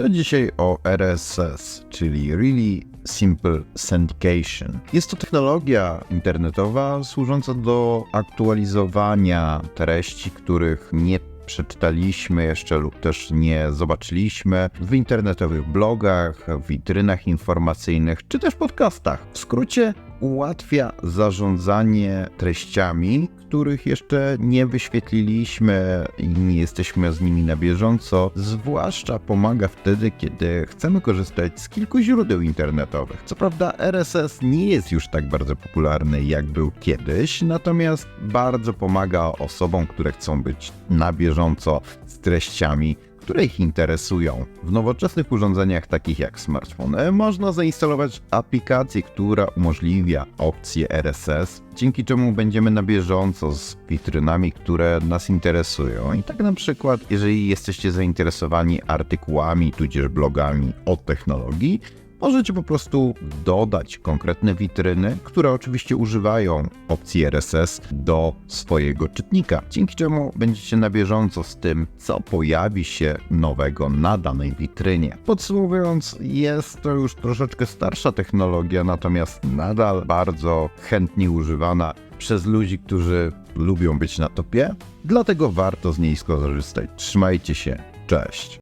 To dzisiaj o RSS, czyli Really Simple Syndication. Jest to technologia internetowa służąca do aktualizowania treści, których nie przeczytaliśmy jeszcze lub też nie zobaczyliśmy w internetowych blogach, witrynach informacyjnych czy też podcastach. W skrócie ułatwia zarządzanie treściami, których jeszcze nie wyświetliliśmy i nie jesteśmy z nimi na bieżąco, zwłaszcza pomaga wtedy, kiedy chcemy korzystać z kilku źródeł internetowych. Co prawda RSS nie jest już tak bardzo popularny jak był kiedyś, natomiast bardzo pomaga osobom, które chcą być na bieżąco z treściami, które ich interesują. W nowoczesnych urządzeniach takich jak smartfony można zainstalować aplikację, która umożliwia opcję RSS, dzięki czemu będziemy na bieżąco z witrynami, które nas interesują. I tak na przykład, jeżeli jesteście zainteresowani artykułami tudzież blogami o technologii, Możecie po prostu dodać konkretne witryny, które oczywiście używają opcji RSS do swojego czytnika, dzięki czemu będziecie na bieżąco z tym, co pojawi się nowego na danej witrynie. Podsumowując, jest to już troszeczkę starsza technologia, natomiast nadal bardzo chętnie używana przez ludzi, którzy lubią być na topie, dlatego warto z niej skorzystać. Trzymajcie się, cześć!